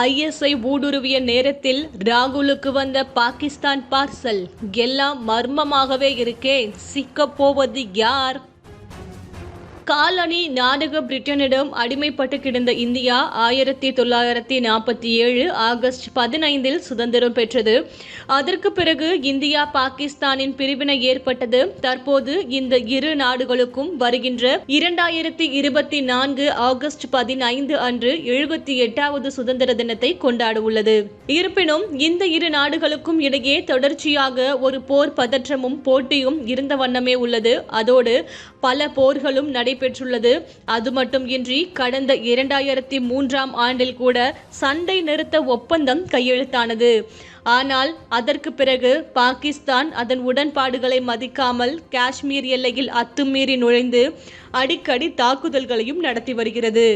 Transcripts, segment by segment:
ISI ஊடுருவிய நேரத்தில் ராகுலுக்கு வந்த பாகிஸ்தான் பார்சல். எல்லாம் மர்மமாகவே இருக்கே. சிக்கப் போவது யார்? காலனி நாடக பிரிட்டனிடம் அடிமைப்பட்டு கிடந்த இந்தியா ஆயிரத்தி தொள்ளாயிரத்தி நாற்பத்தி ஏழு ஆகஸ்ட் பதினைந்தில் சுதந்திரம் பெற்றது. அதற்கு பிறகு இந்தியா பாகிஸ்தானின் பிரிவினை ஏற்பட்டது. தற்போது இந்த இரு நாடுகளுக்கும் வருகின்ற இரண்டாயிரத்தி இருபத்தி நான்கு ஆகஸ்ட் பதினைந்து அன்று எழுபத்தி எட்டாவது சுதந்திர தினத்தை கொண்டாட உள்ளது இருப்பினும் இந்த இரு நாடுகளுக்கும் இடையே தொடர்ச்சியாக ஒரு போர் பதற்றமும் போட்டியும் இருந்த வண்ணமே உள்ளது. அதோடு பல போர்களும் நடைபெற்றுள்ளது. அது மட்டுமின்றி கடந்த இரண்டாயிரத்தி மூன்றாம் ஆண்டில் கூட சண்டை நிறுத்த ஒப்பந்தம் கையெழுத்தானது. ஆனால் அதற்கு பிறகு பாகிஸ்தான் அதன் உடன்பாடுகளை மதிக்காமல் காஷ்மீர் எல்லையில் அத்துமீறி நுழைந்து அடிக்கடி தாக்குதல்களையும் நடத்தி வருகிறது.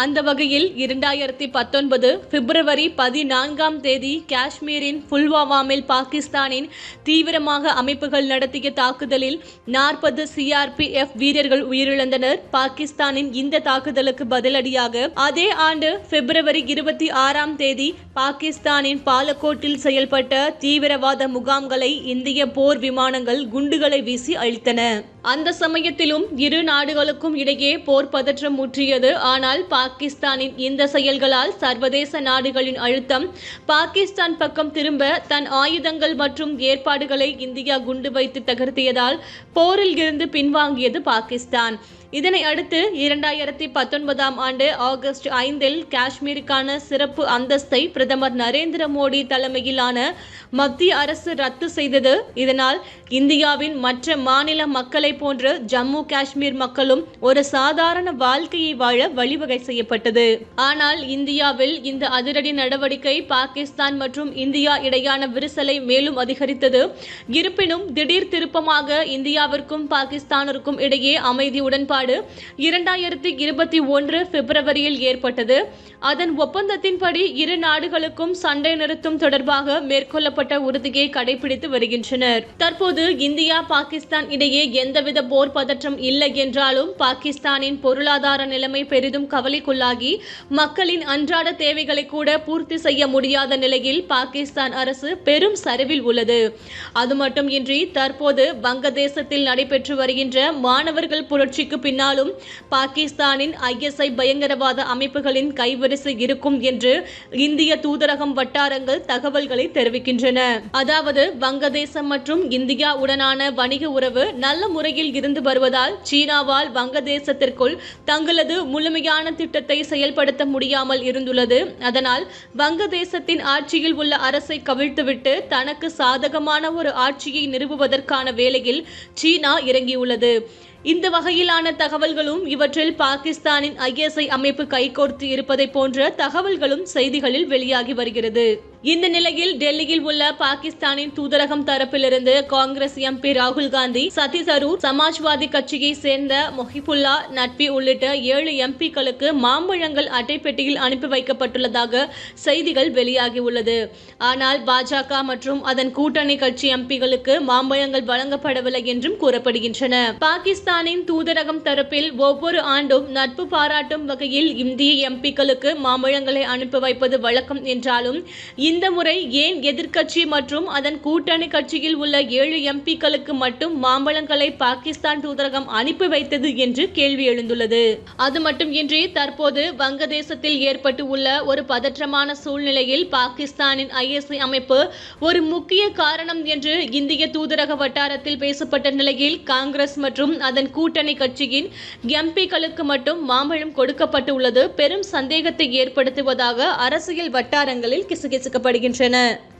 அந்த வகையில் இரண்டாயிரத்தி பத்தொன்பது பிப்ரவரி பதினான்காம் தேதி காஷ்மீரின் புல்வாமாவில் பாகிஸ்தானின் தீவிரமாக அமைப்புகள் நடத்திய தாக்குதலில் நாற்பது சிஆர்பிஎஃப் வீரர்கள் உயிரிழந்தனர். பாகிஸ்தானின் இந்த தாக்குதலுக்கு பதிலடியாக அதே ஆண்டு பிப்ரவரி இருபத்தி ஆறாம் தேதி பாகிஸ்தானின் பாலக்கோட்டில் செயல்பட்ட தீவிரவாத முகாம்களை இந்திய போர் விமானங்கள் குண்டுகளை வீசி அழித்தன. அந்த சமயத்திலும் இரு நாடுகளுக்கும் இடையே போர் பதற்றம் முற்றியது. ஆனால் பாகிஸ்தானின் இந்த செயல்களால் சர்வதேச நாடுகளின் அழுத்தம் பாகிஸ்தான் பக்கம் திரும்ப தன் ஆயுதங்கள் மற்றும் ஏற்பாடுகளை இந்தியா குண்டு வைத்து தகர்த்தியதால் போரில் இருந்து பின்வாங்கியது பாகிஸ்தான். இதனை அடுத்து இரண்டாயிரத்தி பத்தொன்பதாம் ஆண்டு ஆகஸ்ட் ஐந்தில் காஷ்மீருக்கான சிறப்பு அந்தஸ்தை பிரதமர் நரேந்திர மோடி தலைமையிலான மத்திய அரசு ரத்து செய்தது. இதனால் இந்தியாவின் மற்ற மாநில மக்களை போன்று ஜம்மு காஷ்மீர் மக்களும் ஒரு சாதாரண வாழ்க்கையை வாழ வழிவகை செய்யப்பட்டது. ஆனால் இந்தியாவில் இந்த அதிரடி நடவடிக்கை பாகிஸ்தான் மற்றும் இந்தியா இடையான விரிசலை மேலும் அதிகரித்தது. இருப்பினும் திடீர் திருப்பமாக இந்தியாவிற்கும் பாகிஸ்தானிற்கும் இடையே அமைதி உடன்பாடு உடன்பாடு இரண்டாயிரத்தி இருபத்தி ஒன்று பிப்ரவரியில் ஏற்பட்டது. அதன் ஒப்பந்தத்தின்படி இரு நாடுகளுக்கும் சண்டை நிறுத்தம் தொடர்பாக மேற்கொள்ளப்பட்ட உறுதியை கடைபிடித்து வருகின்றனர். தற்போது இந்தியா பாகிஸ்தான் இடையே எந்தவித போர் பதற்றம் இல்லை என்றாலும் பாகிஸ்தானின் பொருளாதார நிலைமை பெரிதும் கவலைக்குள்ளாகி மக்களின் அன்றாட தேவைகளை கூட பூர்த்தி செய்ய முடியாத நிலையில் பாகிஸ்தான் அரசு பெரும் சரிவில் உள்ளது. அது மட்டுமின்றி தற்போது வங்கதேசத்தில் நடைபெற்று வருகின்ற மாணவர்கள் புரட்சிக்கு பின் பின்னாலும் பாகிஸ்தானின் ஐஎஸ்ஐ பயங்கரவாத அமைப்புகளின் கைவரிசை இருக்கும் என்று இந்திய தூதரகம் வட்டாரங்கள் தகவல்களை தெரிவிக்கின்றன. அதாவது வங்கதேசம் மற்றும் இந்தியா உடனான வணிக உறவு நல்ல முறையில் இருந்து வருவதால் சீனாவால் வங்கதேசத்திற்குள் தங்களது முழுமையான திட்டத்தை செயல்படுத்த முடியாமல் இருந்துள்ளது. அதனால் வங்கதேசத்தின் ஆட்சியில் உள்ள அரசை கவிழ்த்துவிட்டு தனக்கு சாதகமான ஒரு ஆட்சியை நிறுவுவதற்கான வேலையில் சீனா இறங்கியுள்ளது. இந்த வகையிலான தகவல்களும் இவற்றில் பாகிஸ்தானின் ஐஎஸ்ஐ அமைப்பு கைகோர்த்து இருப்பதை போன்ற தகவல்களும் செய்திகளில் வெளியாகி வருகிறது. இந்த நிலையில் டெல்லியில் உள்ள பாகிஸ்தானின் தூதரகம் தரப்பிலிருந்து காங்கிரஸ் எம்பி ராகுல் காந்தி சதி தரூர் சமாஜ்வாதி கட்சியை சேர்ந்த மொஹிபுல்லா நட்பி உள்ளிட்ட ஏழு எம்பிக்களுக்கு மாம்பழங்கள் அட்டைப்பெட்டியில் அனுப்பி வைக்கப்பட்டுள்ளதாக செய்திகள் வெளியாகியுள்ளது. ஆனால் பாஜக மற்றும் அதன் கூட்டணி கட்சி எம்பிகளுக்கு மாம்பழங்கள் வழங்கப்படவில்லை என்றும் கூறப்படுகின்றன. பாகிஸ்தானின் தூதரகம் தரப்பில் ஒவ்வொரு ஆண்டும் நட்பு பாராட்டும் வகையில் இந்திய எம்பிக்களுக்கு மாம்பழங்களை அனுப்பி வைப்பது வழக்கம் என்றாலும் இந்த முறை ஏன் எதிர்க்கட்சி மற்றும் அதன் கூட்டணி கட்சியில் உள்ள ஏழு எம்பிக்களுக்கு மட்டும் மாம்பழங்களை பாகிஸ்தான் தூதரகம் அனுப்பி வைத்தது என்று கேள்வி எழுந்துள்ளது. அது மட்டுமின்றி தற்போது வங்கதேசத்தில் ஏற்பட்டு உள்ள ஒரு பதற்றமான சூழ்நிலையில் பாகிஸ்தானின் ஐஎஸ்ஐ அமைப்பு ஒரு முக்கிய காரணம் என்று இந்திய தூதரக வட்டாரத்தில் பேசப்பட்ட நிலையில் காங்கிரஸ் மற்றும் அதன் கூட்டணி கட்சியின் எம்பிக்களுக்கு மட்டும் மாம்பழம் கொடுக்கப்பட்டு உள்ளது பெரும் சந்தேகத்தை ஏற்படுத்துவதாக அரசியல் வட்டாரங்களில் வழங்கப்படுகின்றன